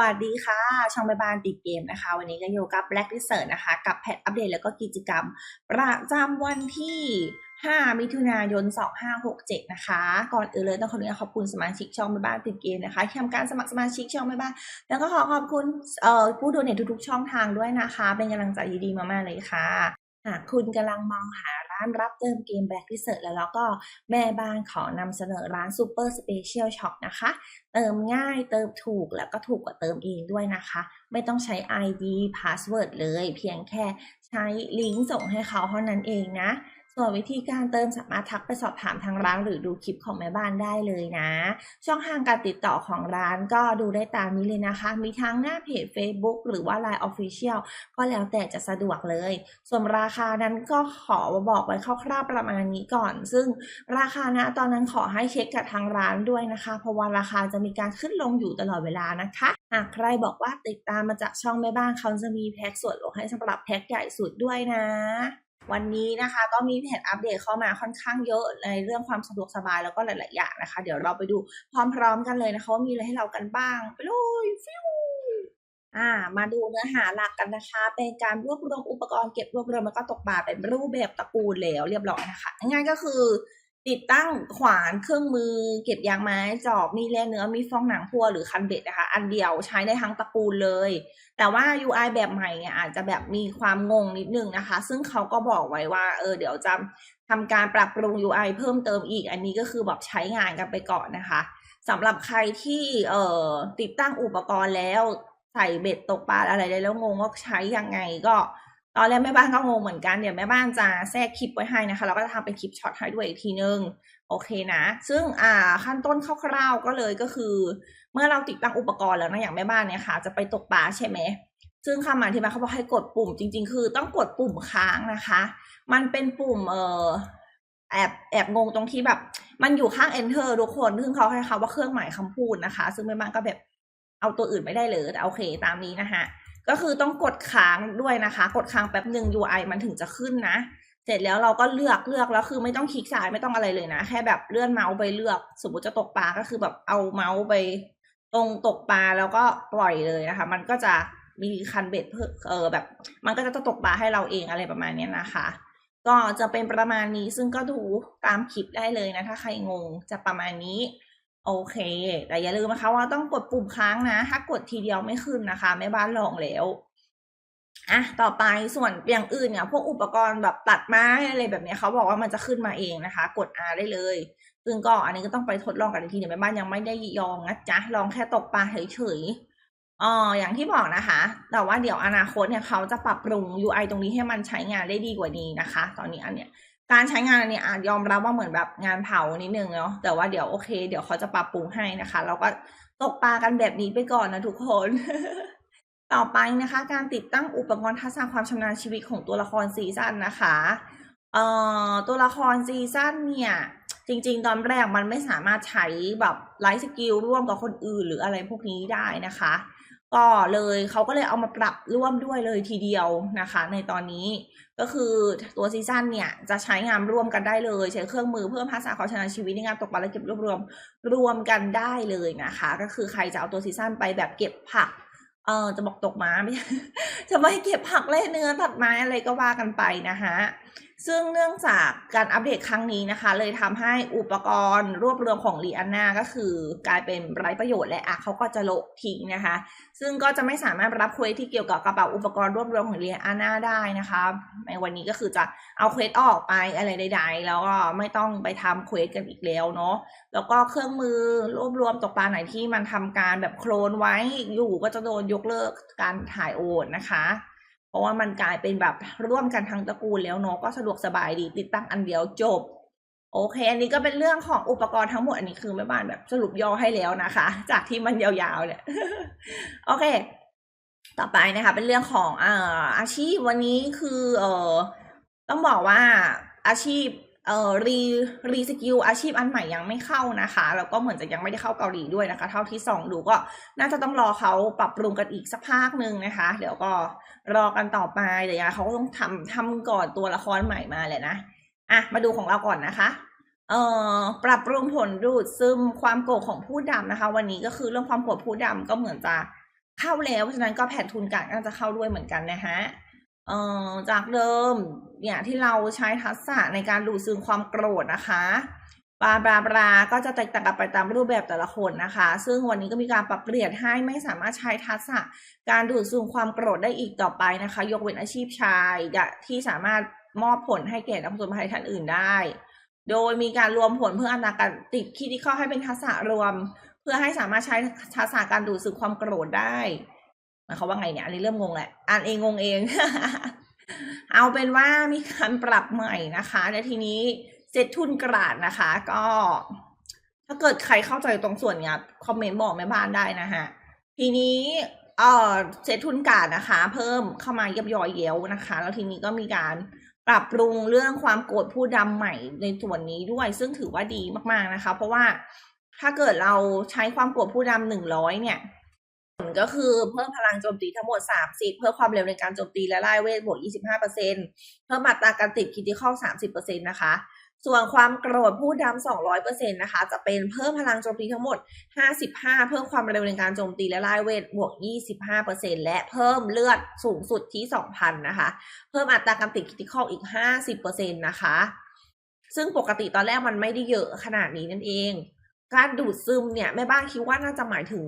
วัสดีค่ะ ช่องแม่บ้านติดเกมนะคะ วันนี้ก็อยู่กับ Black Research นะคะ กับแพทอัปเดตแล้วก็กิจกรรม ประจำวันที่ 5 มิถุนายน 2567 นะคะ ก่อนอื่นเลยต้องขออนุญาตขอบคุณสมาชิกช่องแม่บ้านติดเกมนะคะที่ทำการสมัครสมาชิกช่องแม่บ้าน แล้วก็ขอขอบคุณผู้ดูเน็ตทุกๆ ช่องทางด้วยนะคะ เป็นกำลังใจดีๆมากๆเลยค่ะ หากคุณกำลังมองหาร้านรับเติมเกมแบ็ครีเสิร์ชแล้วแล้วก็แม่บ้านขอนำเสนอร้าน Super Special Shop นะคะ เติมง่ายเติมถูกแล้วก็ถูกกว่าเติมเองด้วยนะคะ ไม่ต้องใช้ ID Password เลย เพียงแค่ใช้ลิงก์ส่งให้เขาเท่านั้นเองนะ ส่วนวิธีการเติมสามารถทักไปสอบถามทางร้านหรือดูคลิปของแม่บ้านได้เลยนะ ช่องทางการติดต่อของร้านก็ดูได้ตามนี้เลยนะคะ มีทั้งหน้าเพจ Facebook หรือว่า Line Official ก็แล้วแต่จะสะดวกเลย ส่วนราคานั้นก็ขอบอกไว้คร่าวๆประมาณนี้ก่อน ซึ่งราคานะตอนนั้นขอให้เช็คกับทางร้านด้วยนะคะ เพราะว่าราคาจะมีการขึ้นลงอยู่ตลอดเวลานะคะหากใครบอกว่าติดตามมาจากช่องแม่บ้านเขาจะมีแพ็กส่วนลดให้สำหรับแพ็กใหญ่สุดด้วยนะ วันนี้นะคะก็มีแผนอัปเดตเข้ามาค่อนข้างเยอะในเรื่องความสะดวกสบายแล้วก็หลาย ๆ อย่างนะคะ เดี๋ยวเราไปดูพร้อมๆกันเลยนะคะว่ามีอะไรให้เรากันบ้าง ไปเลยฟิวอ่ามาดูเนื้อหาหลักกันนะคะ เป็นการรวบรวมอุปกรณ์เก็บรวบรวมแล้วก็ตกปลาเป็นรูปแบบตระกูลแล้วเรียบร้อยนะคะง่ายก็คือ ติดตั้งขวานเครื่องมือ เก็บยางไม้จอบมีแร่เนื้อมีฟองหนังพัวหรือคันเบ็ดนะคะ อันเดียวใช้ได้ทั้งตระกูลเลย แต่ว่า UI แบบใหม่เนี่ยอาจจะแบบมีความงงนิดนึงนะคะ ซึ่งเขาก็บอกไว้ว่า เออเดี๋ยวจะทำการปรับปรุง UI เพิ่มเติมอีก อันนี้ก็คือแบบใช้งานกันไปก่อนนะคะสำหรับใครที่เอ่อติดตั้งอุปกรณ์แล้วใส่เบ็ดตกปลาอะไรได้แล้วงงว่าใช้ยังไงก็ ตอนแรกแม่บ้านก็งงเหมือนกันเดี๋ยวแม่บ้านจะแทรกคลิปไว้ให้นะคะเราก็จะทำเป็นคลิปช็อตให้ด้วยอีกทีนึงโอเคนะ ซึ่งอ่าขั้นต้นคร่าวๆก็เลยก็คือ เมื่อเราติดตั้งอุปกรณ์แล้วนะอย่างแม่บ้านเนี่ยค่ะ จะไปตกปลาใช่ไหมซึ่งคำอธิบายเขาบอกให้กดปุ่มจริง ๆ คือต้องกดปุ่มค้างนะคะ มันเป็นปุ่มเอ่อแอบแอบงงตรงที่แบบ มันอยู่ข้าง enter ทุกคนซึ่งเขาให้เขาว่าเครื่องหมายคำพูดนะคะ ซึ่งแม่บ้านก็แบบเอาตัวอื่นไม่ได้เลยแต่โอเคตามนี้นะคะ ก็คือต้องกดค้างด้วยนะคะ กดค้างแป๊บหนึ่ง UI มันถึงจะขึ้นนะ เสร็จแล้วเราก็เลือกเลือกแล้วคือไม่ต้องคลิกซ้ายไม่ต้องอะไรเลยนะ แค่แบบเลื่อนเมาส์ไปเลือก สมมติจะตกปลาก็คือแบบเอาเมาส์ไปตรงตกปลาแล้วก็ปล่อยเลยนะคะ มันก็จะมีคันเบ็ดเพิ่มเออแบบ มันก็จะตกปลาให้เราเองอะไรประมาณนี้นะคะ ก็จะเป็นประมาณนี้ซึ่งก็ดูตามคลิปได้เลยนะถ้าใครงงจะประมาณนี้ โอเค แต่อย่าลืมนะคะว่าต้องกดปุ่มค้างนะ ถ้ากดทีเดียวไม่ขึ้นนะคะแม่บ้านลองแล้วอะต่อไปส่วนอย่างอื่นเนี่ยพวกอุปกรณ์แบบตัดไม้อะไรแบบนี้เขาบอกว่ามันจะขึ้นมาเองนะคะ กด R ได้เลย ซึ่งก็อันนี้ก็ต้องไปทดลองกันอีกทีเดี๋ยวแม่บ้านยังไม่ได้ยองนะจ๊ะลองแค่ตกปลาเฉยๆอ๋ออย่างที่บอกนะคะ แต่ว่าเดี๋ยวอนาคตเนี่ยเขาจะปรับปรุง UI ตรงนี้ให้มันใช้งานได้ดีกว่านี้นะคะ ตอนนี้อันเนี้ย การใช้งานอันนี้อาจยอมรับว่าเหมือนแบบงานเผานิดนึงเนาะแต่ว่าเดี๋ยวโอเค เดี๋ยวเขาจะปรับปรุงให้นะคะเราก็ตกปลากันแบบนี้ไปก่อนนะทุกคน ต่อไปนะคะ การติดตั้งอุปกรณ์ทักษะความชำนาญชีวิตของตัวละครซีซั่นนะคะเอ่อตัวละครซีซั่นเนี่ย จริง ๆ ตอนแรกมันไม่สามารถใช้แบบไลฟ์สกิลร่วมกับคนอื่นหรืออะไรพวกนี้ได้นะคะ ก็เลยเขาก็เลยเอามาปรับร่วมด้วยเลยทีเดียวนะคะ ในตอนนี้ก็คือตัวซีซั่นเนี่ยจะใช้งานร่วมกันได้เลย ใช้เครื่องมือเพิ่มภาษาความชนาญชีวิตในงานตกปลาและเก็บรวบรวมรวมกันได้เลยนะคะ ก็คือใครจะเอาตัวซีซั่นไปแบบเก็บผักเออจะบอกตกม้าไม่จะไม่เก็บผักเล่เนื้อตัดไม้อะไรก็ว่ากันไปนะคะ ซึ่งเนื่องจากการอัปเดตครั้งนี้นะคะ เลยทำให้อุปกรณ์รวบรวมของลีอันนาก็คือกลายเป็นไร้ประโยชน์และอะเขาก็จะโละทิ้งนะคะ ซึ่งก็จะไม่สามารถรับเควสที่เกี่ยวกับกระเป๋าอุปกรณ์รวบรวมของลีอันนาได้นะคะ ในวันนี้ก็คือจะเอาเควสออกไปอะไรใด ๆ แล้วก็ไม่ต้องไปทำเควสกันอีกแล้วเนาะแล้วก็เครื่องมือรวบรวมตกปลาไหนที่มันทำการแบบโคลนไว้อยู่ก็จะโดนยกเลิกการถ่ายโอนนะคะ ราะว่ามันกลายเป็นแบบร่วมกันทั้งตระกูลแล้วเนาะก็สะดวกสบายดีติดตั้งอันเดียวจบ โอเค อันนี้ก็เป็นเรื่องของอุปกรณ์ทั้งหมดอันนี้คือแม่บ้านแบบสรุปย่อให้แล้วนะคะ จากที่มันยาวๆเนี่ยโอเค ต่อไปนะคะ เป็นเรื่องของอาอาชีพวันนี้คือเออต้องบอกว่าอาชีพ เอ่อรีรีสกิลอาชีพอันใหม่ยังไม่เข้านะคะแล้วก็เหมือนจะยังไม่ได้เข้าเกาหลีด้วยนะคะ เท่าที่ส่องดูก็น่าจะต้องรอเขาปรับปรุงกันอีกสักพักหนึ่งนะคะ เดี๋ยวก็รอกันต่อไปแต่ยังเขาก็ต้องทำทำก่อนตัวละครใหม่มาแหละนะอะมาดูของเราก่อนนะคะเอ่อปรับปรุงผลดูดซึมความโกรธของผู้ดำนะคะ วันนี้ก็คือเรื่องความโกรธผู้ดำก็เหมือนจะเข้าแล้วเพราะฉะนั้นก็แผนทุนการก็จะเข้าด้วยเหมือนกันนะฮะ เอ่อจากเดิมเนี่ยที่เราใช้ทักษะในการดูดซึมความโกรธนะคะบลาบลาบลาก็จะแตกต่างกันไปตามรูปแบบแต่ละคนนะคะ ซึ่งวันนี้ก็มีการปรับเปลี่ยนให้ไม่สามารถใช้ทักษะการดูดซึมความโกรธได้อีกต่อไปนะคะ ยกเว้นอาชีพชายที่สามารถมอบผลให้แก่นักผจญภัยท่านอื่นได้ โดยมีการรวมผลเพื่ออัตราการติดคิดที่เข้าให้เป็นทักษะรวม เพื่อให้สามารถใช้ทักษะการดูดซึมความโกรธได้ หมายความว่าไงเนี่ยอันนี้เริ่มงงแหละอ่านเองงงเอง เอาเป็นว่ามีการปรับใหม่นะคะในทีนี้เซตทุนกราดนะคะ ก็ ถ้าเกิดใครเข้าใจตรงส่วนเนี้ยคอมเมนต์บอกแม่บ้านได้นะฮะทีนี้เออเซตทุนกราดนะคะ เพิ่มเข้ามาเยับยอยเย้วนะคะ แล้วทีนี้ก็มีการปรับปรุงเรื่องความโกรธผู้ดำใหม่ในส่วนนี้ด้วย ซึ่งถือว่าดีมากๆนะคะ เพราะว่าถ้าเกิดเราใช้ความโกรธผู้ดำหนึ่งร้อยเนี่ย ผลก็คือเพิ่มพลังโจมตีทั้งหมด 30 เพิ่มความเร็วในการโจมตีและไล่เวทบวก 25%เพิ่มอัตราการติดคิดที่ข้อ30%นะคะ ส่วนความโกรธผู้ดำ200%นะคะ จะเป็นเพิ่มพลังโจมตีทั้งหมด 55 เพิ่มความเร็วในการโจมตีและไล่เวทบวก 25%และเพิ่มเลือดสูงสุดที่ 2,000 นะคะ เพิ่มอัตราการติดคิดที่ข้ออีก 50%นะคะ ซึ่งปกติตอนแรกมันไม่ได้เยอะขนาดนี้นั่นเอง การดูดซึมเนี่ยแม่บ้านคิดว่าน่าจะหมายถึง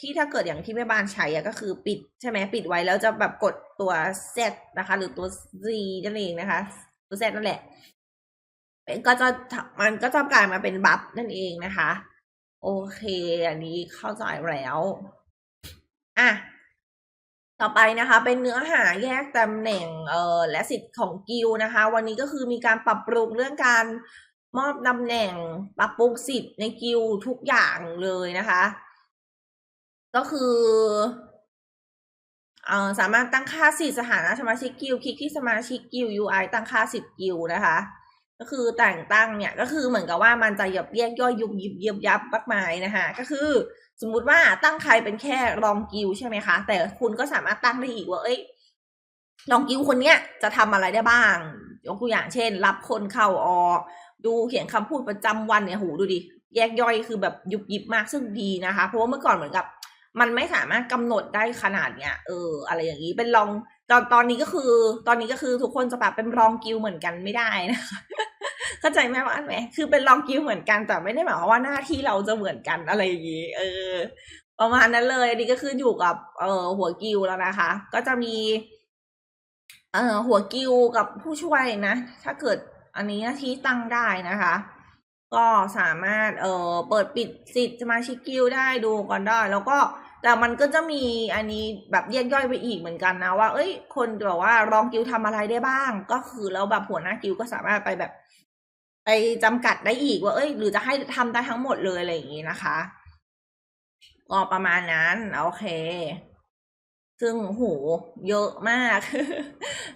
ที่ถ้าเกิดอย่างที่แม่บ้านใช้อะก็คือปิดใช่ไหมปิดไว้แล้วจะแบบกดตัว Z นะคะ หรือตัว Z นั่นเองนะคะ ตัว Z นั่นแหละก็จะมันก็จะกลายมาเป็นบัฟนั่นเองนะคะ โอเค อันนี้เข้าใจแล้วอะต่อไปนะคะ เป็นเนื้อหาแยกตำแหน่งเอ่อและสิทธิ์ของกิลนะคะ วันนี้ก็คือมีการปรับปรุงเรื่องการ มอบตำแหน่งปรับปรุงสิทธิ์ในกิลทุกอย่างเลยนะคะ ก็คือสามารถตั้งค่าสิทธิ์สถานะสมาชิกกิลคลิกที่สมาชิกกิล UI ตั้งค่าสิทธิ์กิลนะคะ ก็คือแต่งตั้งเนี่ยก็คือเหมือนกับว่ามันจะยับแยกย่อยยุบยิบเยียบยับมากมายนะคะก็คือสมมุติว่าตั้งใครเป็นแค่รองกิลใช่ไหมคะ แต่คุณก็สามารถตั้งได้อีกว่าเอ้ยรองกิลคนเนี้ยจะทำอะไรได้บ้างยกตัวอย่างเช่น รับคนเข้าออก ดูเขียนคำพูดประจำวันเนี่ยหูดูดิแยกย่อยคือแบบยุบยิบมากซึ่งดีนะคะ เพราะว่าเมื่อก่อนเหมือนกับ มันไม่สามารถกำหนดได้ขนาดเนี้ยเออ อะไรอย่างนี้เป็นรองตอนตอนนี้ก็คือ ตอนนี้ก็คือทุกคนจะแบบเป็นรองกิลเหมือนกันไม่ได้นะคะเข้าใจไหมว่าอันไหมคือเป็นรองกิลเหมือนกันแต่ไม่ได้หมายความว่าหน้าที่เราจะเหมือนกันอะไรอย่างนี้เออ ประมาณนั้นเลยอันนี้ก็คืออยู่กับ เออหัวกิลแล้วนะคะ ก็จะมี เออหัวกิลกับผู้ช่วยนะถ้าเกิด อันนี้หน้าที่ตั้งได้นะคะ ก็สามารถเอ่อเปิดปิดสิทธิ์สมาชิกกิลได้ดูก่อนได้ แล้วก็แต่มันก็จะมีอันนี้แบบแยกย่อยไปอีกเหมือนกันนะว่า เอ้ย คนแบบว่ารองกิลทำอะไรได้บ้าง ก็คือแล้วแบบหัวหน้ากิลก็สามารถไปแบบไปจำกัดได้อีกว่า เอ้ย หรือจะให้ทำได้ทั้งหมดเลยอะไรอย่างนี้นะคะก็ประมาณนั้น โอเค ซึ่งโหเยอะมาก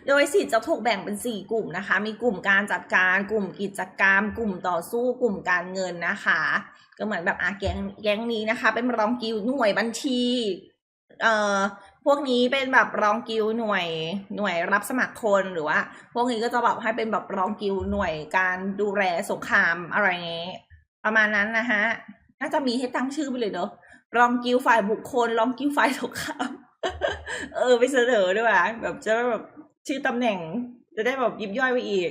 โดยสิทธิ์จะถูกแบ่งเป็นสี่กลุ่มนะคะ มีกลุ่มการจัดการ กลุ่มกิจกรรม กลุ่มต่อสู้ กลุ่มการเงินนะคะ ก็เหมือนแบบอาแก๊งแก๊งนี้นะคะ เป็นรองกิลหน่วยบัญชี เอ่อ พวกนี้เป็นแบบรองกิลหน่วยหน่วยรับสมัครคนหรือว่า พวกนี้ก็จะแบบให้เป็นแบบรองกิลหน่วยการดูแลสงครามอะไรเงี้ยประมาณนั้นนะฮะน่าจะมีให้ตั้งชื่อไปเลยเนาะรองกิลฝ่ายบุคคล รองกิลฝ่ายสงคราม เออ ไปเสนอด้วยว่ะแบบจะแบบชื่อตำแหน่ง จะได้แบบยิบย่อยไปอีก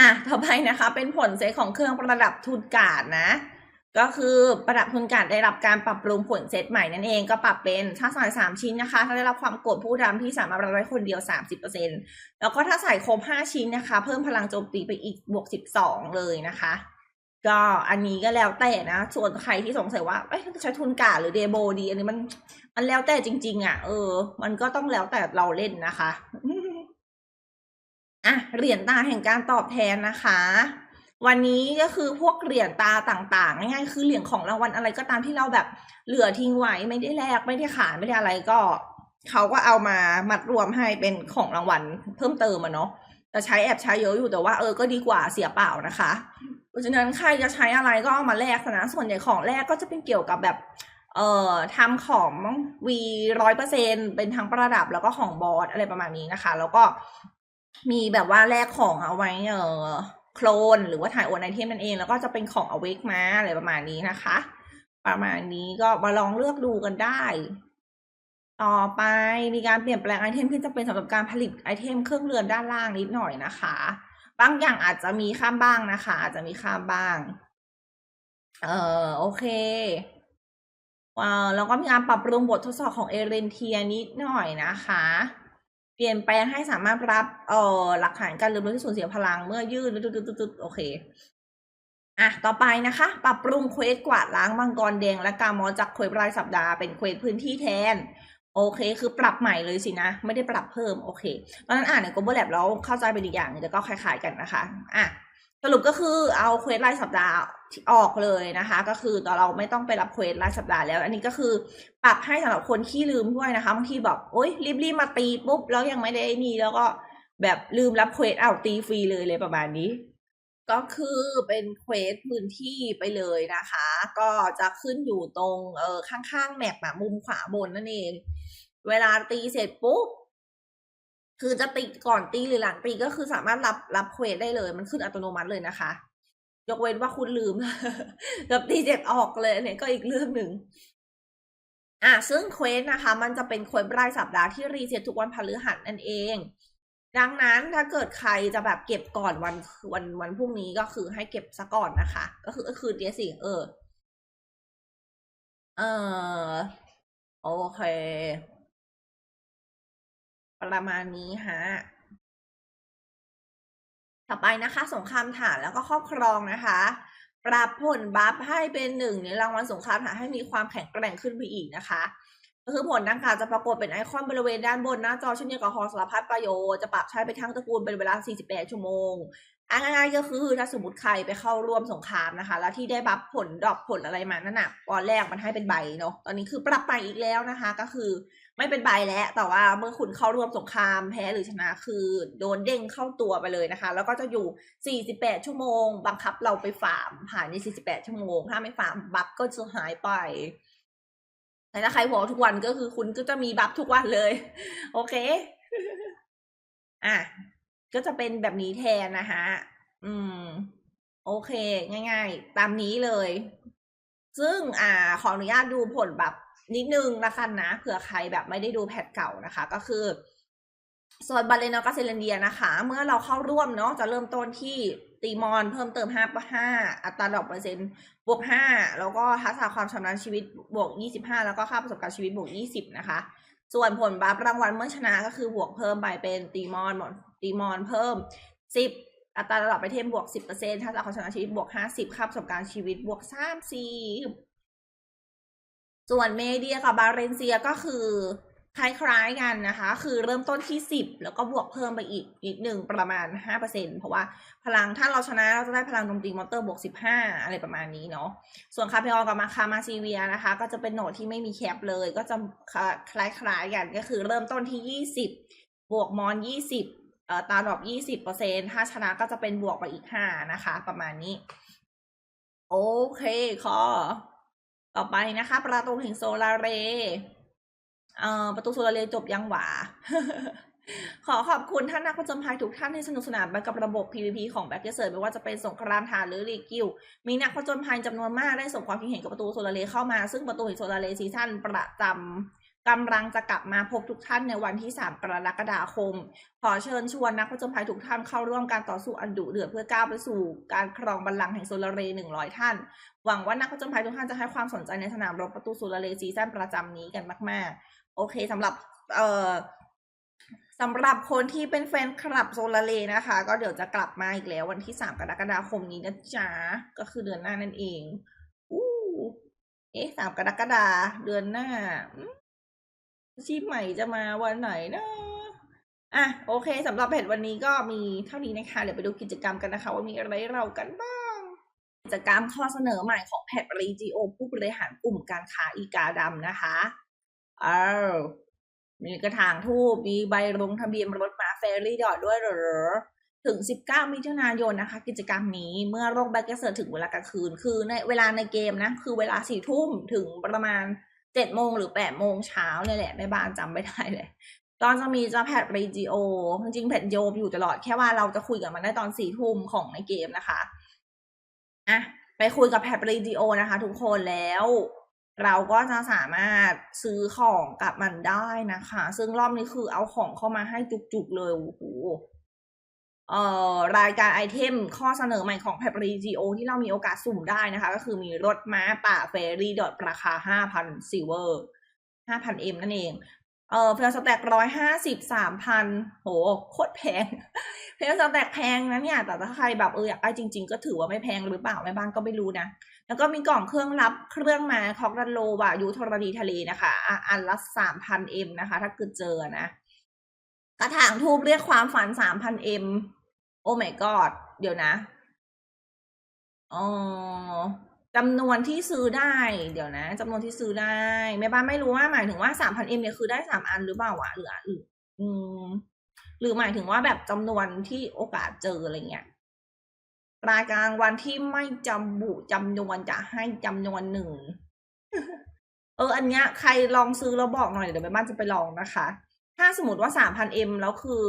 อะ ต่อไปนะคะ เป็นผลเซตของเครื่องประดับทุนการนะ ก็คือประดับทุนการได้รับการปรับปรุงผลเซตใหม่นั่นเองก็ปรับเป็นถ้าใส่สามชิ้นนะคะ ถ้าได้รับความกดผู้ดำที่สามารถรับได้คนเดียวสามสิบเปอร์เซ็นแล้วก็ถ้าใส่ครบห้าชิ้นนะคะ เพิ่มพลังโจมตีไปอีกบวกสิบสองเลยนะคะ ก็อันนี้ก็แล้วแต่นะ ส่วนใครที่สงสัยว่าเอ้ยใช้ทุนกาหรือเดโบดี อันนี้มันมันแล้วแต่จริง ๆอะ เออ มันก็ต้องแล้วแต่เราเล่นนะคะอะเหรียญตาแห่งการตอบแทนนะคะ วันนี้ก็คือพวกเหรียญตาต่างๆง่ายๆคือเหรียญของรางวัลอะไรก็ตามที่เราแบบเหลือทิ้งไว้ไม่ได้แลกไม่ได้ขายไม่ได้อะไรก็เขาก็เอามามัดรวมให้เป็นของรางวัลเพิ่มเติมอะเนาะแต่ใช้แอบใช้เยอะอยู่แต่ว่าเออก็ดีกว่าเสียเปล่านะคะ ราะฉะนั้นใครจะใช้อะไรก็เอามาแลกนะส่วนใหญ่ของแรกก็จะเป็นเกี่ยวกับแบบ เอ่อทำของวีร้อยเปอร์เซ็นเป็นทั้งประดับแล้วก็ของบอสอะไรประมาณนี้นะคะ แล้วก็มีแบบว่าแลกของเอาไว้เออโคลนหรือว่าถ่ายโอนไอเทมนั่นเอง แล้วก็จะเป็นของเอาเวกมาอะไรประมาณนี้นะคะ ประมาณนี้ก็มาลองเลือกดูกันได้ ต่อไปมีการเปลี่ยนแปลงไอเทมที่จะเป็นสำหรับการผลิตไอเทมเครื่องเรือนด้านล่างนิดหน่อยนะคะ บางอย่างอาจจะมีข้ามบ้างนะคะ อาจจะมีข้ามบ้าง เออโอเคว้าวแล้วก็มีการปรับปรุงบททดสอบของเอเรนเทียนิดหน่อยนะคะ เปลี่ยนแปลงให้สามารถรับเอ่อหลักฐานการลืมเรื่องที่สูญเสียพลังเมื่อยืดตึ๊ดๆโอเคอะ ต่อไปนะคะ ปรับปรุงเควสกวาดล้างมังกรแดงและกามอจากเควสรายสัปดาห์เป็นเควสพื้นที่แทน โอเค คือปรับใหม่เลยสินะ ไม่ได้ปรับเพิ่ม โอเค ตอนนั้นอ่านใน Global Lab แล้วเข้าใจเป็นอีกอย่างแต่ก็คล้ายๆกันนะคะ อะ สรุปก็คือเอาเควสรายสัปดาห์ออกเลยนะคะ ก็คือตอนเราไม่ต้องไปรับเควสรายสัปดาห์แล้ว อันนี้ก็คือปรับให้สำหรับคนขี้ลืมด้วยนะคะ บางทีแบบโอ๊ยรีบๆมาตีปุ๊บแล้วยังไม่ได้นี่แล้วก็แบบลืมรับเควสเอาตีฟรีเลยเลยประมาณนี้ ก็คือเป็นเควสพื้นที่ไปเลยนะคะ ก็จะขึ้นอยู่ตรงเออข้างๆแมปอะมุมขวาบนนั่นเอง เวลาตีเสร็จปุ๊บ คือจะตีก่อนตีหรือหลังตีก็คือสามารถรับรับเควสได้เลย มันขึ้นอัตโนมัติเลยนะคะ ยกเว้นว่าคุณลืมแบบตีเสร็จออกเลยอันนี้ก็อีกเรื่องหนึ่งอะซึ่งเควสนะคะ มันจะเป็นเควสรายสัปดาห์ที่รีเซ็ตทุกวันพฤหัสนั่นเอง ดังนั้นถ้าเกิดใครจะแบบเก็บก่อนวันวันวันพรุ่งนี้ก็คือให้เก็บซะก่อนนะคะ ก็คือก็คือเดียวสิเออ เออโอเค ประมาณนี้ฮะต่อไปนะคะ สงครามฐานแล้วก็ครอบครองนะคะ ปรับผลบัฟให้เป็นหนึ่งในรางวัลสงครามฐานให้มีความแข็งแกร่งขึ้นไปอีกนะคะ คือผลดังกล่าวจะปรากฏเป็นไอคอนบริเวณด้านบนหน้าจอเช่นเดียวกับฮอสารพัดประโยชน์จะปรับใช้ไปทั้งตระกูลเป็นเวลา 48 ชั่วโมงอะง่ายๆก็คือถ้าสมมติใครไปเข้าร่วมสงครามนะคะ แล้วที่ได้บัฟผลดอปผลอะไรมานั่นน่ะตอนแรกมันให้เป็นใบเนาะตอนนี้คือปรับใหม่อีกแล้วนะคะ ก็คือไม่เป็นใบแล้วแต่ว่าเมื่อคุณเข้าร่วมสงครามแพ้หรือชนะคือโดนเด้งเข้าตัวไปเลยนะคะ แล้วก็จะอยู่ 48 ชั่วโมง บังคับเราไปฟาร์มผ่านใน 48 ชั่วโมง ถ้าไม่ฟาร์มบัฟก็จะหายไป แต่ถ้าใครบอกทุกวันก็คือคุณก็จะมีบัฟทุกวันเลย โอเค อะ ก็จะเป็นแบบนี้แทนนะคะอืม โอเค ง่าย ๆ ตามนี้เลย ซึ่งอ่า ขออนุญาตดูผลแบบนิดนึงละกันนะเผื่อใครแบบไม่ได้ดูแพทเก่านะคะ ก็คือส่วนบาเลนอกับเซเลนเดียนะคะ เมื่อเราเข้าร่วมเนาะจะเริ่มต้นที่ ตีมอนเพิ่มเติม5ปห้าอัตราดอกเปอร์เซ็นต์บวก5แล้วก็ทักษะความชำนาญชีวิตบวก25แล้วก็ค่าประสบการณ์ชีวิตบวก20นะคะ ส่วนผลบัฟรางวัลเมื่อชนะก็คือบวกเพิ่มไปเป็นตีมอนตีมอนเพิ่ม10อัตราระดับไปเทมบวก10%ทักษะความชำนาญชีวิตบวก50ค่าประสบการณ์ชีวิตบวก30ส่วนเมเดียกับบาเรนเซียก็คือ คล้ายๆกันนะคะ คือเริ่มต้นที่ 10 แล้วก็บวกเพิ่มไปอีกนิดหนึ่งประมาณ 5%เพราะว่าพลังถ้าเราชนะเราจะได้พลังโจมตีมอเตอร์บวก 15 อะไรประมาณนี้เนาะ ส่วนคาเพออกับมาคามาซีเวียนะคะ ก็จะเป็นโหนดที่ไม่มีแคปเลย ก็จะคล้ายๆกันก็คือเริ่มต้นที่ 20 บวกมอน 20เอ่อตาดอก 20%ถ้าชนะก็จะเป็นบวกไปอีก 5 นะคะ ประมาณนี้ โอเคขอต่อไปนะคะ ประตูแห่งโซลาร์เร ประตูโซลาร์เรย์จบยังหวา ขอขอบคุณท่านนักผจญภัยทุกท่านที่สนุกสนานไปกับระบบ PVP ของแบ็กเกอร์เซิร์ไม่ว่าจะเป็นสงครามฐานหรือรีกิวมีนักผจญภัยจำนวนมากได้ส่งความคิดเห็นกับประตูโซลาร์เรเข้ามา ซึ่งประตูห่งโซลาร์เรซีซั่นประจำกำลังจะกลับมาพบทุกท่านในวันที่ 3 กรกฎาคม ขอเชิญชวนนักผจญภัยทุกท่านเข้าร่วมการต่อสู้อันดุเดือดเพื่อก้าวไปสู่การครองบัลลังก์แห่งโซลาร์เร100 ท่าน หวังว่านักผจญภัยทุกท่านจะให้ความสนใจในสนามรบประตูโซลาร์เรซีซั่นประจำนี้กันมากๆ โอเคสำหรับเอ่อสำหรับคนที่เป็นแฟนคลับโซลาร์เรย์นะคะ ก็เดี๋ยวจะกลับมาอีกแล้ววันที่3กรกฎาคมนี้นะจ๊ะ ก็คือเดือนหน้านั่นเองอู้เอ๊ะสามกรกฎาเดือนหน้าชีพใหม่จะมาวันไหนนะอะโอเคสำหรับเพจวันนี้ก็มีเท่านี้นะคะ เดี๋ยวไปดูกิจกรรมกันนะคะ ว่ามีอะไรเรากันบ้าง กิจกรรมข้อเสนอใหม่ของแพทรีจีโอผู้บริหารกลุ่มการค้าอีกาดำนะคะ อ้าวมีกระถางทูบมีใบลงทะเบียนรถม้าเฟรรี่ดอดด้วยหรอถึง 19 มิถุนายนนะคะ กิจกรรมนี้เมื่อโรคแบ็กเกอร์เซอร์ถึงเวลากลางคืน คือในเวลาในเกมนะ คือเวลาสี่ทุ่มถึงประมาณ7โมงหรือ8โมงเช้าเนี่ยแหละแม่บ้านจำไม่ได้เลยตอนจะมีจะแพทรีจีโอจริงแพทโยมอยู่ตลอดแค่ว่าเราจะคุยกับมันได้ตอนสี่ทุ่มของในเกมนะคะอะไปคุยกับแพทรีจีโอนะคะ ทุกคนแล้ว เราก็จะสามารถซื้อของกลับมันได้นะคะ ซึ่งรอบนี้คือเอาของเข้ามาให้จุกๆเลยโอ้โหเอ่อรายการไอเทมข้อเสนอใหม่ของ p a p r i g o ที่เรามีโอกาสสุ่มได้นะคะ ก็คือมีรถม้าป่าเฟรี่ดอทราคา5,000ซิเวอร์5,000 M นั่นเอง เอ่อเพลสแต็กร้อยห้าสิบสามพันโหโคตรแพง เพลสแต็กแพงนะเนี่ย แต่ถ้าใครแบบเอออยากได้จริง ๆ ก็ถือว่าไม่แพงหรือเปล่าแม่บ้านก็ไม่รู้นะ แล้วก็มีกล่องเครื่องรับเครื่องมาคอกดันโลวายุธรณีทะเลนะคะอันละสามพันเอ็มนะคะ ถ้าเกิดเจอนะ กระถางทูบเรียกความฝันสามพันเอ็มโอ้ my god เดี๋ยวนะอ๋อจำนวนที่ซื้อได้เดี๋ยวนะจำนวนที่ซื้อได้แม่บ้านไม่รู้ว่าหมายถึงว่าสามพันเอ็มเนี่ยคือได้สามอันหรือเปล่าวะหรือหรืออืมหรือหมายถึงว่าแบบจำนวนที่โอกาสเจออะไรเงี้ย รายการวันที่ไม่จำบุจำนวนจะให้จำนวนหนึ่ง เออ อันเนี้ยใครลองซื้อแล้วบอกหน่อยเดี๋ยวแม่บ้านจะไปลองนะคะ ถ้าสมมติว่าสามพันเอ็มแล้วคือ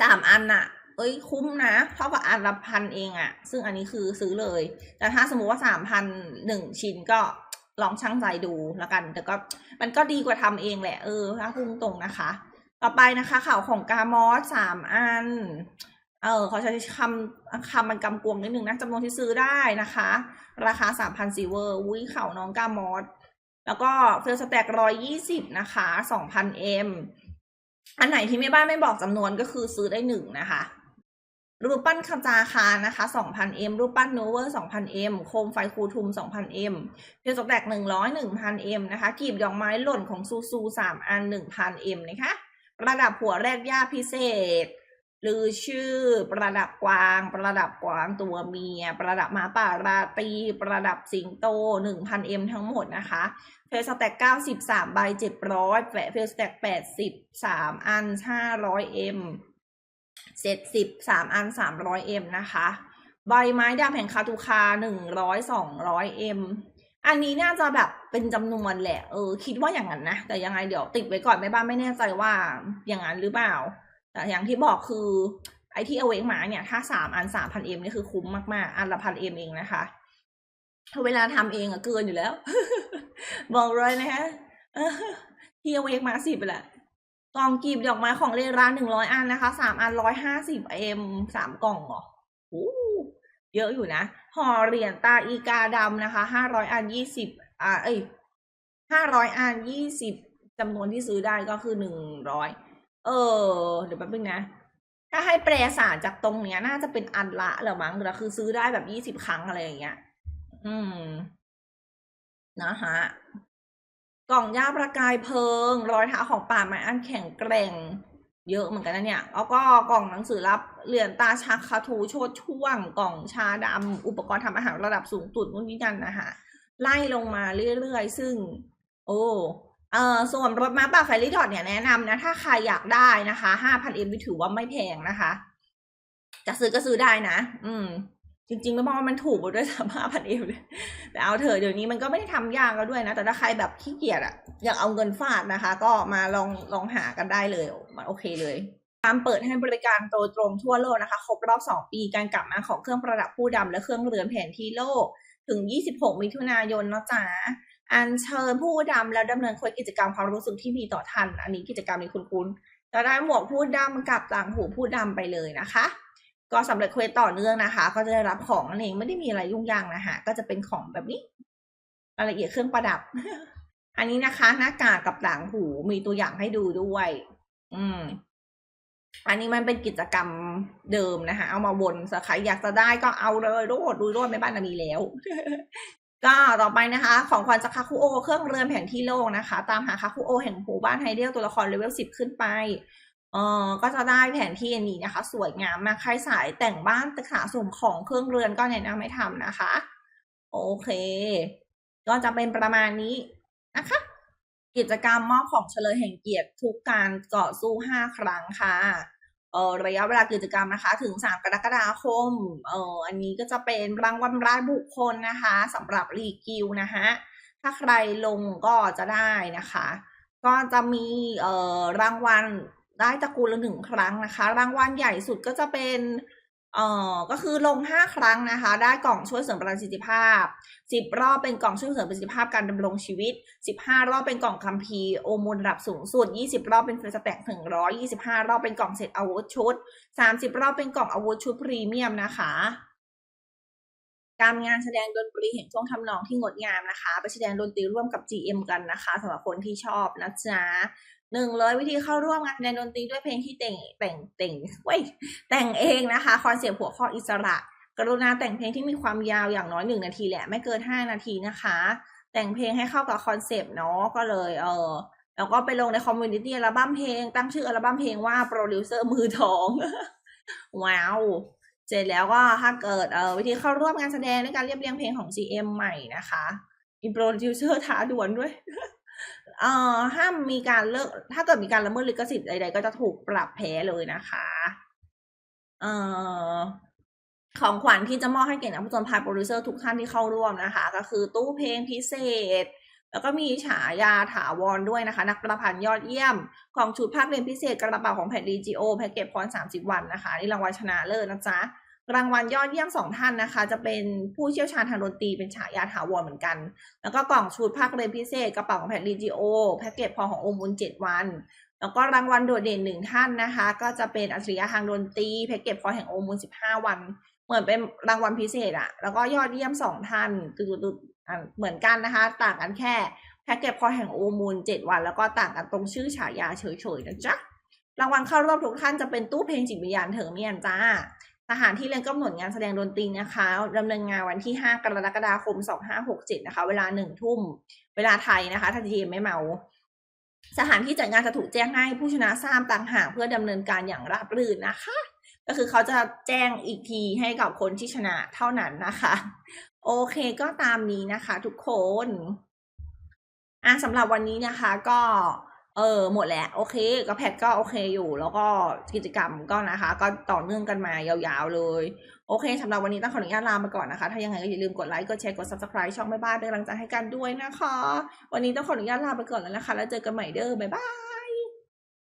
สามอันอะเอ้ยคุ้มนะเท่ากับอันละพันเองอะซึ่งอันนี้คือซื้อเลย แต่ถ้าสมมติว่าสามพันหนึ่งชิ้นก็ลองชั่งใจดูแล้วกัน แต่ก็มันก็ดีกว่าทำเองแหละเออถ้าพุ่งตรงนะคะ ต่อไปนะคะข่าวของกามอสสามอัน เออเขาใช้คำคำมันกำกวมนิดนึงนะจำนวนที่ซื้อได้นะคะ ราคาสามพันซีเวอร์วุ้ยเข่าน้องกามอสแล้วก็เฟลสแต็กร้อยยี่สิบนะคะสองพันเอ็มอันไหนที่แม่บ้านไม่บอกจำนวนก็คือซื้อได้หนึ่งนะคะ รูปปั้นคาจาคานะคะ 2,000M รูปปั้นโนเวอร์ 2,000M โคมไฟคูทุม 2,000M เอ็มเพลสแต็ก100 1,000M นะคะกีบดอกไม้หล่นของซูซู3อัน 1,000M นเอ็มนะคะระดับหัวแรกย่าพิเศษ หรือชื่อ ประดับกวาง ประดับกวางตัวเมีย ประดับหมาป่าราตรีประดับสิงโต 1,000M ทั้งหมดนะคะเฟลสแต็ก93 ใบ 700แเฟลสแต็ก83 อัน 500M เสร็จสิบสามอันสามร้อยเอ็มนะคะ ใบไม้ดำแห่งคาตูคาหนึ่งร้อยสองร้อยเอ็มอันนี้น่าจะแบบเป็นจำนวนแหละ เออ คิดว่าอย่างนั้นนะ แต่ยังไงเดี๋ยวติดไว้ก่อนแม่บ้านไม่แน่ใจว่าอย่างนั้นหรือเปล่า แต่อย่างที่บอกคือไอที่เอาเวกมาเนี่ยถ้าสามอันสามพันเอ็มนี่คือคุ้มมากๆ อันละพันเอ็มเองนะคะเวลาทำเองอะเกินอยู่แล้ว บอกเลยนะคะที่เอาเวกมาสิบแหละกล่องกีบดอกไม้ของเลร้านหนึ่งร้อยอันนะคะสามอันร้อยห้าสิบเอ็มสามกล่องเหรอโอ้เยอะอยู่นะห่อเหรียญตาอีกาดำนะคะห้าร้อยอันยี่สิบอ่าเอ้ยห้าร้อยอันยี่สิบจำนวนที่ซื้อได้ก็คือหนึ่งร้อย เออ เดี๋ยวแป๊บนึงนะ ถ้าให้แปลสารจากตรงเนี้ย น่าจะเป็นอันละหรือมั้งหรือคือซื้อได้แบบยี่สิบครั้งอะไรอย่างเงี้ย อืม นะฮะ กล่องยาประกายเพลิง รอยเท้าของป่าไม้อันแข็งแกร่ง เยอะเหมือนกันนะเนี่ยแล้วก็กล่องหนังสือรับเหรียญตาชักคาทูโชดช่วง กล่องชาดำอุปกรณ์ทำอาหารระดับสูงตุดนู่นนี่นั่นนะคะไล่ลงมาเรื่อยๆ ซึ่ง โอ้ เออส่วนรถม้าป่าไฟลิดอดเนี่ยแนะนำนะ ถ้าใครอยากได้นะคะห้าพันเอ็มถือว่าไม่แพงนะคะ จะซื้อก็ซื้อได้นะ อืม จริงๆ ไม่มองว่ามันถูกด้วยสามห้าพันเอวเลยแต่เอาเถอะเดี๋ยวนี้มันก็ไม่ได้ทำยากแล้วด้วยนะ แต่ถ้าใครแบบขี้เกียจอะอยากเอาเงินฟาดนะคะ ก็มาลองลองหากันได้เลยมันโอเคเลยตามเปิดให้บริการโดยตรงทั่วโลกนะคะ ครบรอบ 2 ปีการกลับมาของเครื่องประดับผู้ดำและเครื่องเรือนแผนที่โลก ถึง 26 มิถุนายนนะจ๊ะ อันเชิญผู้ดำแล้วดำเนินคุยกิจกรรมความรู้สึกที่มีต่อท่าน อันนี้กิจกรรมนี้คุ้นๆจะได้หมวกผู้ดำกับต่างหูผู้ดำไปเลยนะคะ ก็สำเร็จควสต่อเนื่องนะคะ ก็จะได้รับของนั่นเองไม่ได้มีอะไรยุ่งยากนะคะก็จะเป็นของแบบนี้รายละเอียดเครื่องประดับ อันนี้นะคะ หน้ากากกับหลังหูมีตัวอย่างให้ดูด้วย อืม อันนี้มันเป็นกิจกรรมเดิมนะคะ เอามาวนสใครอยากจะได้ก็เอาเลยโรดดูโรดไม่บ้านมีแล้ว ก็ต่อไปนะคะของขวัญจากคาคุโอเครื่องเรือนแผนที่โลกนะคะ ตามหาคาคุโอแห่งหมู่บ้านไฮเดลตัวละครเลเวลสิบขึ้นไปเออก็จะได้แผนที่อันนี้นะคะ สวยงามมากใครสายแต่งบ้านตึกขาส่งของเครื่องเรือนก็แนะนำให้ทำนะคะ โอเค ก็จะเป็นประมาณนี้นะคะ กิจกรรมมอบของเฉลยแห่งเกียรติทุกการก่อสู้ห้าครั้งค่ะ ระยะเวลากิจกรรมนะคะ ถึงสามกรกฎาคมเอออันนี้ก็จะเป็นรางวัลรายบุคคลนะคะสำหรับรีกิวนะคะถ้าใครลงก็จะได้นะคะ ก็จะมีเออรางวัลได้ตระกูลละหนึ่งครั้งนะคะ รางวัลใหญ่สุดก็จะเป็น เอ่อก็คือลง 5 ครั้งนะคะ ได้กล่องช่วยเสริมประสิทธิภาพ 10 รอบเป็นกล่องช่วยเสริมประสิทธิภาพการดำรงชีวิต 15 รอบเป็นกล่องคัมภีร์โอมูลระดับสูงสุด 20 รอบเป็นเฟสแต็กถึงร้อย25รอบเป็นกล่องเซตอาวุธชุด 30 รอบเป็นกล่องอาวุธชุดพรีเมียมนะคะ การงานแสดงดนตรีเห็นช่วงทำนองที่งดงามนะคะ ไปแสดงดนตรีร่วมกับ GM กันนะคะสำหรับคนที่ชอบนะจ๊ะ หนึ่งเลยวิธีเข้าร่วมงานแสดงดนตรีด้วยเพลงที่แต่งแต่งแต่งเว้ยแต่งเองนะคะคอนเซปต์หัวข้ออิสระ กรุณาแต่งเพลงที่มีความยาวอย่างน้อยหนึ่งนาทีแหละไม่เกินห้านาทีนะคะ แต่งเพลงให้เข้ากับคอนเซปต์เนาะก็เลยเออแล้วก็ไปลงในคอมมูนิตี้อัลบั้มเพลง ตั้งชื่ออัลบั้มเพลงว่าโปรดิวเซอร์มือทอง ว้าว เสร็จแล้วก็ถ้าเกิดเออวิธีเข้าร่วมงานแสดงในการเรียบเรียงเพลงของ GM ใหม่นะคะมีโปรดิวเซอร์ท้าด่วนด้วย เอ่อห้ามมีการเลิกถ้าเกิดมีการละเมิดลิขสิทธิ์ใดๆก็จะถูกปรับแพ้เลยนะคะ เอ่อของขวัญที่จะมอบให้เก่งนักผจญภัยโปรดิวเซอร์ทุกท่านที่เข้าร่วมนะคะ ก็คือตู้เพลงพิเศษ แล้วก็มีฉายาถาวรด้วยนะคะ นักประพันธ์ยอดเยี่ยมของชุดภาคเรียนพิเศษกระเป๋าของแพทดีจีโอแพ็กเกจพรสามสิบวันนะคะนี่รางวัลชนะเลิศนะจ๊ะ รางวัลยอดเยี่ยมสองท่านนะคะ จะเป็นผู้เชี่ยวชาญทางดนตรีเป็นฉายาถาวรเหมือนกัน แล้วก็กล่องชุดภาคเรียนพิเศษกระเป๋าของแพทดีจีโอแพ็กเกจพอของโอมูลเจ็ดวัน แล้วก็รางวัลโดดเด่นหนึ่งท่านนะคะ ก็จะเป็นอัจฉริยะทางดนตรีแพ็กเกจพอแห่งโอมูลสิบห้าวัน เหมือนเป็นรางวัลพิเศษอะแล้วก็ยอดเยี่ยมสองท่านตุดๆเหมือนกันนะคะ ต่างกันแค่แพ็กเกจพอแห่งโอมูลเจ็ดวัน แล้วก็ต่างกันตรงชื่อฉายาเฉยๆนะจ๊ะรางวัลเข้ารอบทุกท่านจะเป็นตู้เพลงจิตวิญญาณเถอเมียนจ้า สถานที่เรียนกำหนดงานแสดงดนตรีนะคะดำเนินงานวันที่ 5 กรกฎาคม 2567 นะคะ เวลาหนึ่งทุ่ม เวลาไทยนะคะถ้าจีไม่เมา สถานที่จัดงานจะถูกแจ้งให้ผู้ชนะทราบต่างหากเพื่อดำเนินการอย่างราบรื่นนะคะ ก็คือเขาจะแจ้งอีกทีให้กับคนที่ชนะเท่านั้นนะคะ โอเคก็ตามนี้นะคะ ทุกคนอะสำหรับวันนี้นะคะก็ เออหมดแล้ว โอเคก็แพทก็โอเคอยู่ แล้วก็กิจกรรมก็นะคะ ก็ต่อเนื่องกันมายาวๆเลย โอเคสำหรับวันนี้ต้องขออนุญาตลาไปก่อนนะคะ ถ้ายังไงก็อย่าลืมกดไลค์กดแชร์กด subscribe ช่องแม่บ้านเป็นกำลังใจให้กันด้วยนะคะ วันนี้ต้องขออนุญาตลาไปก่อนแล้วนะคะ แล้วเจอกันใหม่เด้อบ๊ายบาย